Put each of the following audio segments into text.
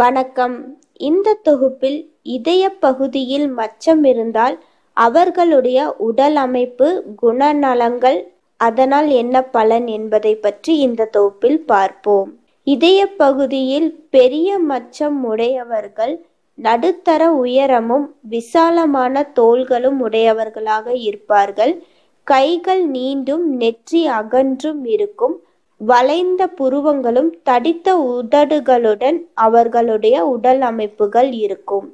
வணக்கம். இந்த தொகுப்பில் இதய பகுதியில் மச்சம் இருந்தால் அவர்களுடைய உடல் அமைப்பு குணநலங்கள் அதனால் என்ன பலன் என்பதை பற்றி இந்த தொகுப்பில் பார்ப்போம். இதய பகுதியில் பெரிய மச்சம் உடையவர்கள் நடுத்தர உயரமும் விசாலமான தோள்களும் உடையவர்களாக இருப்பார்கள். கைகள் நீண்டும் நெற்றி அகன்றும் இருக்கும். வளைந்த புருவங்களும் தடித்த உதடுகளுடன் அவர்களுடைய உடல் அமைப்புகள் இருக்கும்.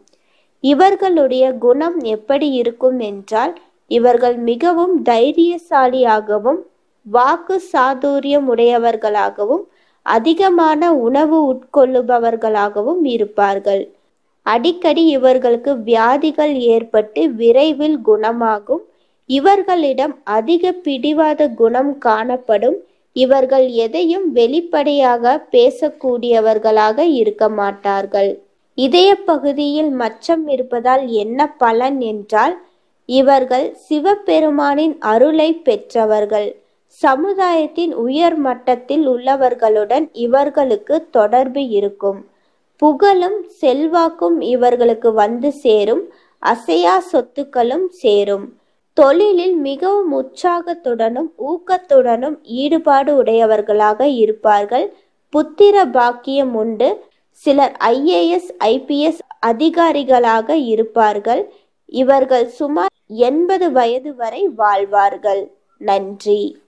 இவர்களுடைய குணம் எப்படி இருக்கும் என்றால் இவர்கள் மிகவும் தைரியசாலியாகவும் வாக்கு சாதுரியம் உடையவர்களாகவும் அதிகமான உணவு உட்கொள்ளுபவர்களாகவும் இருப்பார்கள். அடிக்கடி இவர்களுக்கு வியாதிகள் ஏற்பட்டு விரைவில் குணமாகும். இவர்களிடம் அதிக பிடிவாத குணம் காணப்படும். இவர்கள் எதையும் வெளிப்படையாக பேசக்கூடியவர்களாக இருக்க மாட்டார்கள் இதய பகுதியில் மச்சம் இருப்பதால் என்ன பலன் என்றால் இவர்கள் சிவபெருமானின் அருளை பெற்றவர்கள். சமுதாயத்தின் உயர் மட்டத்தில் உள்ளவர்களுடன் இவர்களுக்கு தொடர்பு இருக்கும். புகழும் செல்வாக்கும் இவர்களுக்கு வந்து சேரும். அசையா சொத்துக்களும் சேரும். தொழிலில் மிகவும் உற்சாகத்துடனும் ஊக்கத்துடனும் ஈடுபாடு உடையவர்களாக இருப்பார்கள். புத்திர பாக்கியம் உண்டு. சிலர் ஐஏஎஸ் ஐபிஎஸ் அதிகாரிகளாக இருப்பார்கள். இவர்கள் சுமார் எண்பது வயது வரை வாழ்வார்கள். நன்றி.